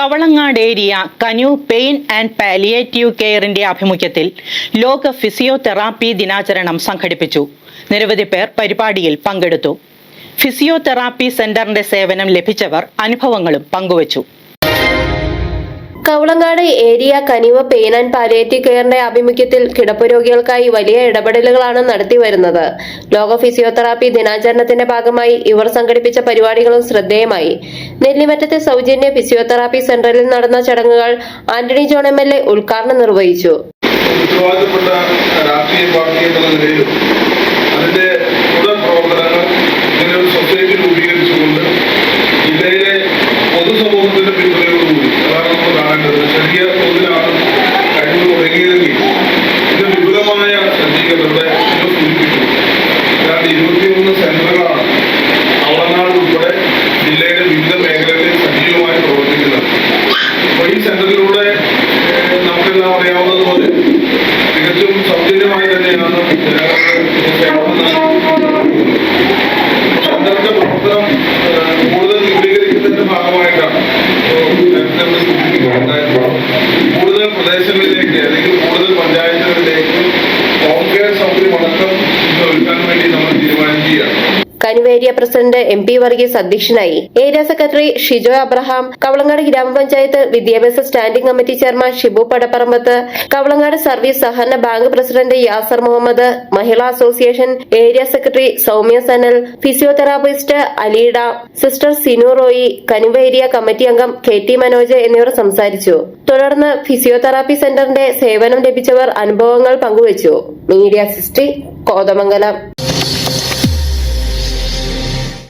Kavalangad area Kanivu pain and palliative കെയറിന്റെ ആഭിമുഖ്യത്തിൽ ലോക physiotherapy ദിനാചരണം സംഘടിപ്പിച്ചു. നിരവധി പേർ പരിപാടിയിൽ പങ്കെടുത്തു. ഫിസിയോതെറാപ്പി സെന്ററിന്റെ സേവനം ലഭിച്ചവർ അനുഭവങ്ങളും പങ്കുവച്ചു. Kavalangad area Kaniva pain and palliative കെയറിന്റെ ആഭിമുഖ്യത്തിൽ കിടപ്പ് രോഗികൾക്കായി വലിയ ഇടപെടലുകളാണ് നടത്തി വരുന്നത്. ലോക ഫിസിയോതെറാപ്പി ദിനാചരണത്തിന്റെ ഭാഗമായി ഇവർ സംഘടിപ്പിച്ച പരിപാടികളും ശ്രദ്ധേയമായി. നെല്ലിമറ്റത്തെ സൗജന്യ ഫിസിയോതെറാപ്പി സെന്ററിൽ നടന്ന ചടങ്ങുകൾ Antony John M L A ഉദ്ഘാടനം നിർവഹിച്ചു. രാഷ്ട്രീയ പാർട്ടി എന്നുള്ള തുടർ സേവനം നൽകിക്കൊണ്ടിരിക്കുന്നത്. പ്രവർത്തനം കൂടുതൽ വിപുലീകരിക്കുന്നതിന്റെ ഭാഗമായിട്ടാണ്. കൂടുതൽ പ്രദേശങ്ങളിലേക്ക് അല്ലെങ്കിൽ കൂടുതൽ കനിവേരിയ പ്രസിഡന്റ് എം പി വർഗീസ് അധ്യക്ഷനായി. ഏരിയ സെക്രട്ടറി ഷിജോ അബ്രഹാം കവളങ്ങാട് ഗ്രാമപഞ്ചായത്ത് വിദ്യാഭ്യാസ standing committee chairman Shibu Padapparambath Kavalangad service സഹകരണ bank president Yasar Muhammad Mahila association area secretary Soumya Sanal physiotherapist Alida sister Sinu Roy Kanuva area committee അംഗം കെ ടി മനോജ് എന്നിവർ സംസാരിച്ചു. തുടർന്ന് physiotherapy സെന്ററിന്റെ സേവനം ലഭിച്ചവർ അനുഭവങ്ങൾ പങ്കുവച്ചു. മീഡിയ സിസ്റ്റി കോതമംഗലം.